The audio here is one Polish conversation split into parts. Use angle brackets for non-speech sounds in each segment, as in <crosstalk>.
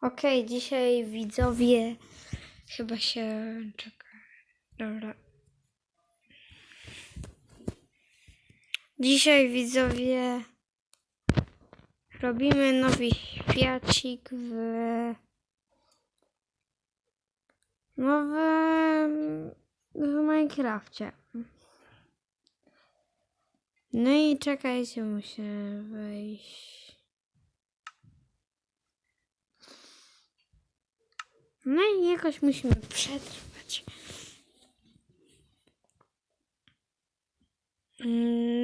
Okej, dzisiaj widzowie chyba się czeka. Dobra. Dzisiaj widzowie robimy nowy świacik w nowym w Minecrafcie. No i czekajcie, muszę wejść. No i jakoś musimy przetrwać.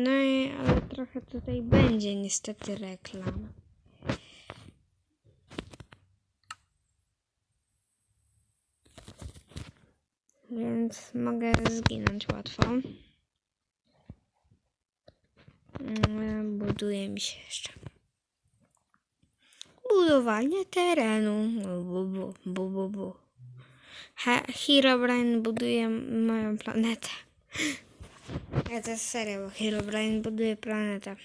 No i ale trochę tutaj będzie niestety reklam. Więc mogę zginąć łatwo. Mm, Buduje mi się jeszcze. Budowanie terenu. Bu, bu, bu, bu, bu. He- Herobrine buduje moją planetę. Ja to jest serio, bo Herobrine buduje planetę.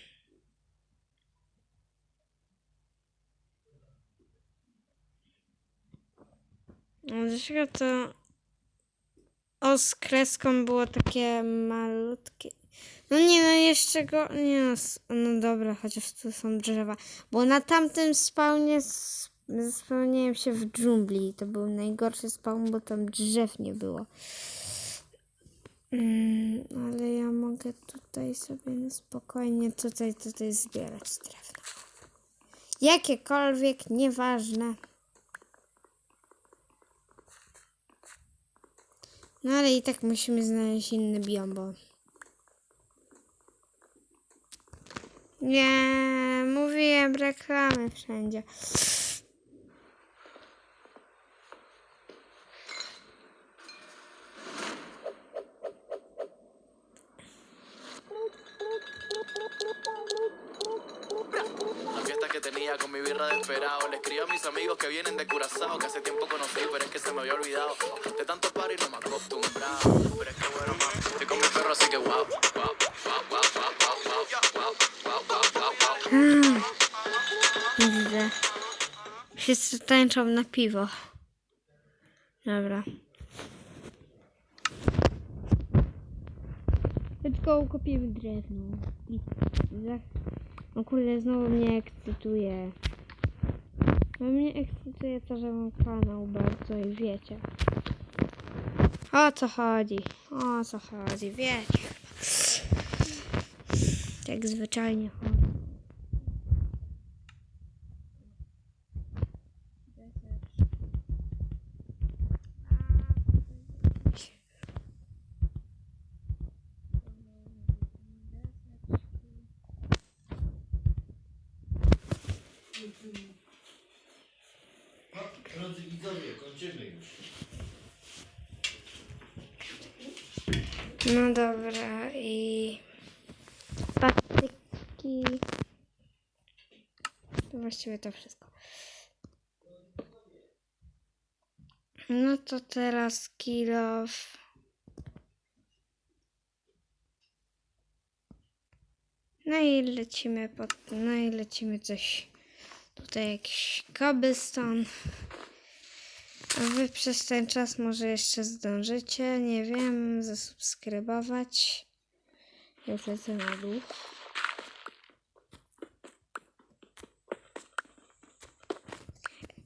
No, Dlaczego to o z kreską było takie malutkie? No nie, no jeszcze go, nie no, no dobra, chociaż tu są drzewa. Bo na tamtym spawnie s- spełniłem się w dżungli. To był najgorszy spawn, bo tam drzew nie było. Mm, ale ja mogę tutaj sobie spokojnie tutaj, tutaj zbierać drewno. Jakiekolwiek, nieważne. No ale i tak musimy znaleźć inny biom, bo... Nie, mówiłem reklamy wszędzie. con mi birra desesperado. Le escribo a mis amigos que vienen de Curazao, que hace tiempo conocí, pero es que se me había olvidado. De tanto paro y no me acostumbrado. Pero es que bueno, man, estoy con mi perro, así que wow, wow, wow, wow, wow, wow, wow, wow. Widzę. Wszyscy tańczą na piwo. Dobra. Tylko ukopiemy drewno. I za... O kurde, znowu mnie ekscytuje. No mnie ekscytuje to, że mam kanał bardzo i wiecie. O co chodzi? O co chodzi? Wiecie. Tak zwyczajnie chodzi. No, drodzy widzowie, kończymy już. No dobra i patyki. To właściwie to wszystko. No to teraz kilof. No i lecimy pod, no i lecimy coś. Tutaj jakiś cobblestone. A wy przez ten czas może jeszcze zdążycie, nie wiem, zasubskrybować. Ja Już lecę na dół.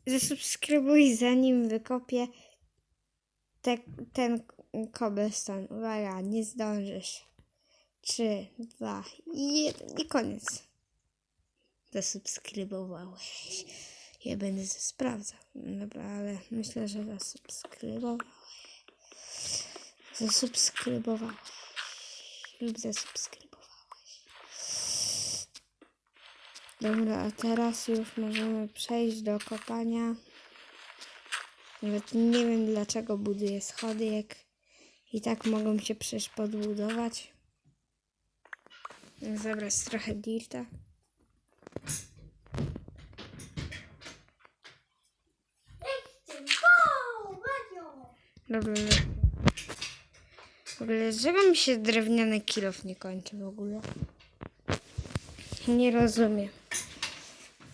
Zasubskrybuj zanim wykopię te, ten cobblestone. Uwaga, nie zdążysz. Trzy, dwa, jeden i koniec. Zasubskrybowałeś. Ja będę to sprawdzał. Dobra, ale myślę, że zasubskrybowałeś. Zasubskrybowałeś. Lub zasubskrybowałeś. Dobra, a teraz już możemy przejść do kopania. Nawet nie wiem dlaczego buduję schody, jak i tak mogą się przecież podbudować. Zabrać trochę dirta. Dobra. W ogóle, dlaczego mi się drewniany kilof nie kończy w ogóle? Nie rozumiem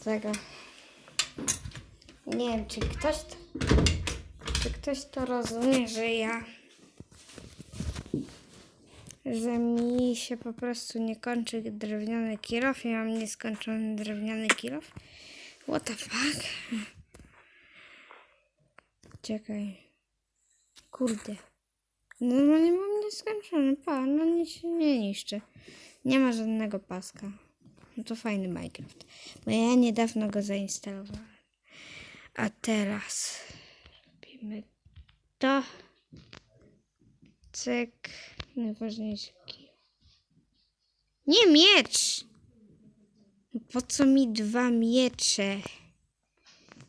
tego. Nie wiem, czy ktoś to, czy ktoś to rozumie, że ja, że mi się po prostu nie kończy drewniany kilof i mam nieskończony drewniany kilof. What the fuck? <laughs> Czekaj. Kurde. Normalnie mam nieskończony, pa, no nic się nie niszczy. Nie ma żadnego paska. No to fajny Minecraft. Bo ja niedawno go zainstalowałem. A teraz robimy to. Cyk. Najważniejszy kij. Nie miecz! No Po co mi dwa miecze?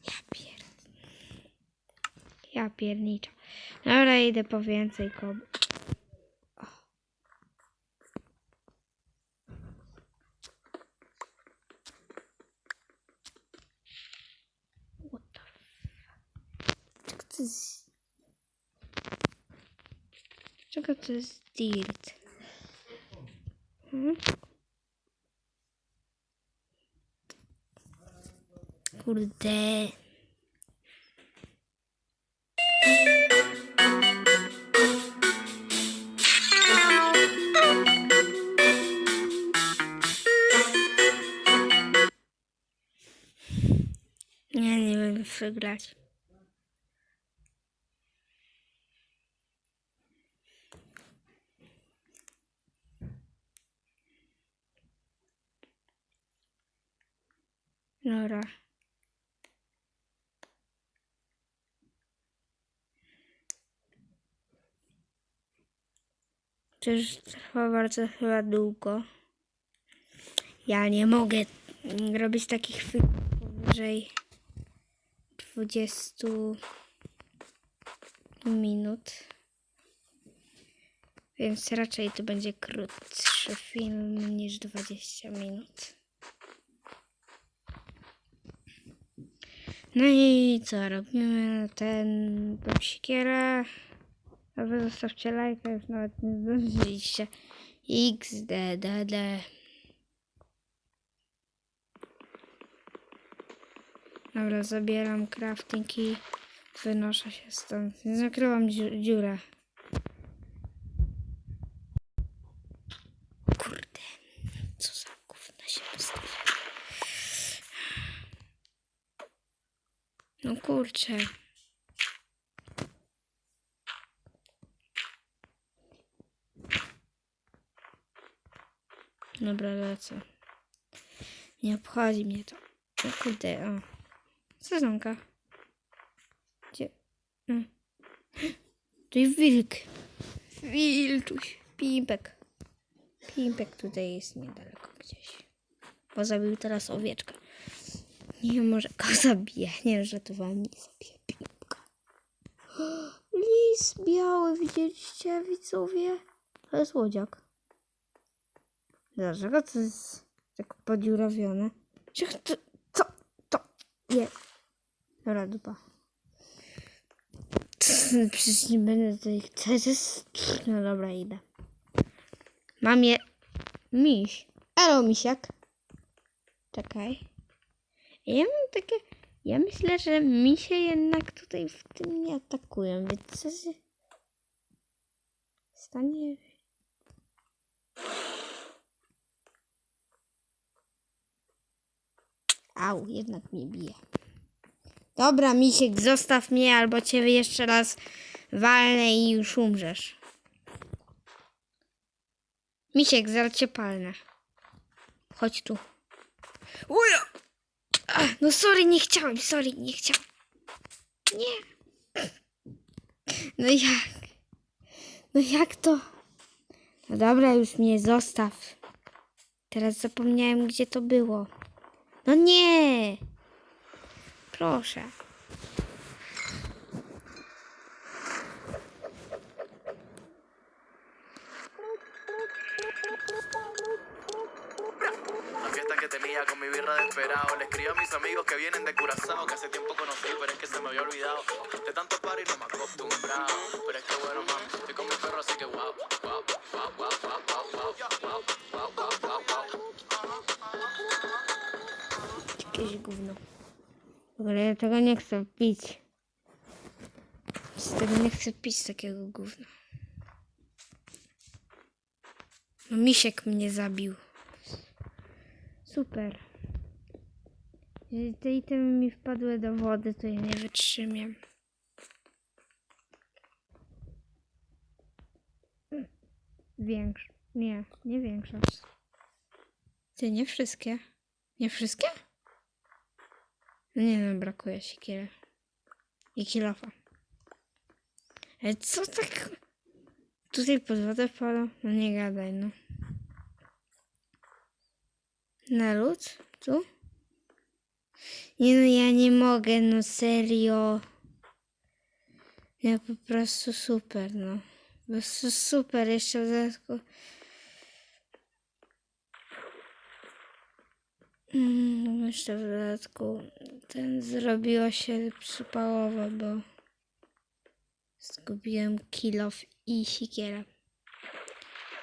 Ja pier... Ja pierniczę. Dobra, idę po więcej kob. Czego to jest dirt? Hmm? Kurde. Wygrać. Dobra. Już trwa bardzo chyba długo. Ja nie mogę robić takich filmów powyżej 20 minut. Więc raczej to będzie krótszy film niż 20 minut. No i co, robimy ten tą siekierę. A wy zostawcie lajka, już nawet nie zdążyliście. XDDD. Dobra, zabieram crafting i wynoszę się stąd. Zakrywam dziu- dziurę. Kurde, co za gówno się postawia. No kurczę. Dobra, lecę. Nie obchodzi mnie to. O kurde, o. Sezonka. Gdzie? Mm. Tu jest wilk. Wilczuś. Pimpek. Pimpek tutaj jest niedaleko gdzieś. Bo zabił teraz owieczkę. Nie może go zabije. Nie, że to wam nie zabije pimpka. <gasps> Lis biały, widzieliście widzowie? To jest łodziak. Dlaczego to jest tak podziurawione? Czy to, co? To nie. Dobra, dupa. <laughs> Przecież nie będę. To jest... No dobra, idę. Mam je... Miś. Elo, misiak. Czekaj. Ja mam takie... Ja myślę, że misie jednak tutaj w tym nie atakują, więc co się... Stanie... Au, jednak mnie bije. Dobra, misiek, zostaw mnie, albo cię jeszcze raz walnę i już umrzesz. Misiek, zaraz cię palnę. Chodź tu. Uja! Ach, No sorry, nie chciałem, sorry, nie chciałem. Nie. No jak? No jak to? No dobra, już mnie zostaw. Teraz zapomniałem, gdzie to było. No nie! Proszę. La fiesta que tenía con mi birra desesperado. Le escribo a mis amigos que vienen de Curazao, que hace tiempo conocí, pero es que se me había olvidado. De tanto party no me acostumbrado. Pero es que bueno, mami, estoy con mi perro, así que wow, wow, wow, wow, wow, wow, wow, wow, wow, wow, wow, wow. Jakieś gówno. W ogóle ja tego nie chcę pić. Z tego nie chcę pić takiego gówna. No misiek mnie zabił. Super. Jeżeli te itemy mi wpadły do wody, to ja nie wytrzymię. Większy. Nie, nie większość. Ty, nie wszystkie. Nie wszystkie? No nie no, brakuje siekiery. I kilofa. Ale co tak... Tutaj pod wodę? No nie gadaj, no. Na lód? Tu? Nie no, ja nie mogę, no serio. Ja po prostu super, no. Po prostu super, jeszcze w dodatku. Mm, jeszcze w dodatku ten zrobiło się przypałowo, bo zgubiłem kilof i siekierę.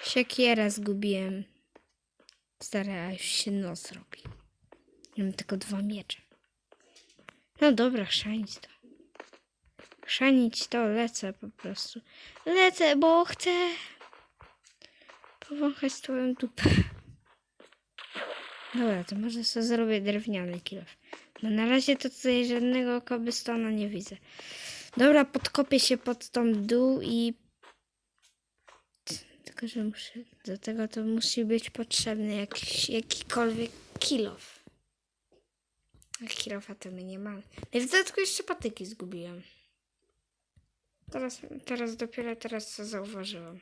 Siekierę zgubiłem. Stara, już się noc robi. Mam tylko dwa miecze. No dobra, chrzanić to. Chrzanić to, lecę po prostu. Lecę, bo chcę powąchać twoją dupę. Dobra, to może sobie zrobię drewniany kilof. No na razie to tutaj żadnego cobblestona nie widzę. Dobra, podkopię się pod tą dół i... Tylko, że muszę... Do tego to musi być potrzebny jakiś, jakikolwiek kilof. A kilofa to my nie mamy. No I w dodatku jeszcze patyki zgubiłem. Teraz, teraz dopiero teraz to zauważyłam.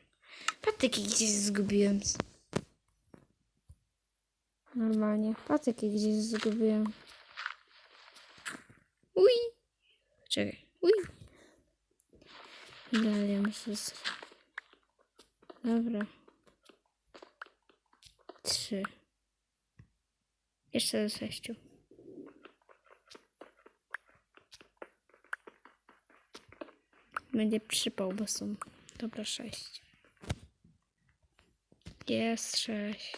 Patyki gdzieś zgubiłem. Normalnie. Patyki gdzieś zgubiłem. Uj! Czekaj. Uj! Dalej muszę... z- Dobra. Trzy. Jeszcze do sześciu. Będzie przypał, bo są. Dobra, sześć. Jest sześć.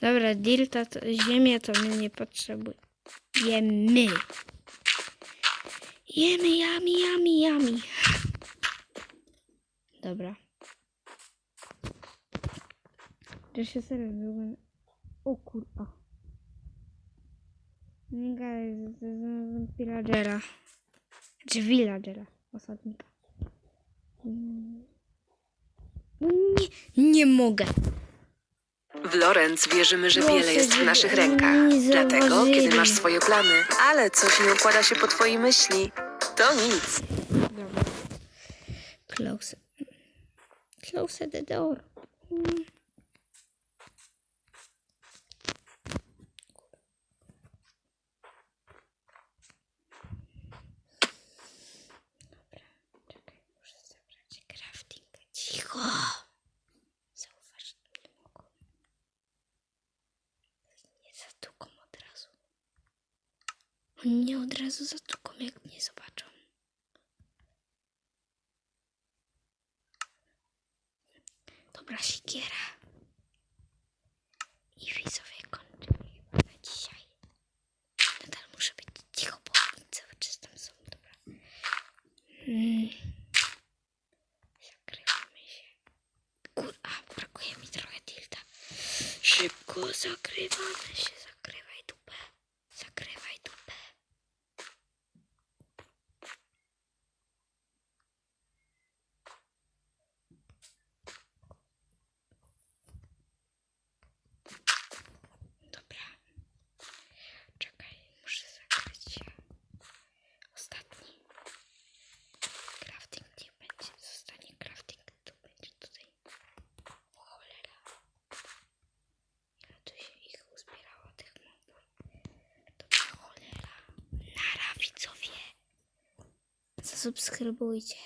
Dobra, dilta, to, ziemię to my nie potrzebujemy. Jemy, jami, jami, jami. Dobra. To się serio długo... O kurwa. Nie gadaj, znalazłem pillagera. Czy villagera, osadnika. Mm. Nie, nie mogę. W Lorenz wierzymy, że wiele jest w naszych rękach. Dlatego, kiedy masz swoje plany, ale coś nie układa się po twojej myśli, to nic. Close. Close the door. Mm. Dobra, czekaj, muszę zabrać crafting. Cicho! Zauważ, nie mogą. Nie zatuką od razu. Oni nie od razu zatuką, jak mnie zobaczą. Dobra, sikiera. I widzowie kończymy na dzisiaj. Nadal muszę być cicho, bo czas tam są. Dobra. Mm. Zakrywamy się. Kurwa, brakuje mi trochę tilta. Szybko zakrywamy się. субскрабуйте.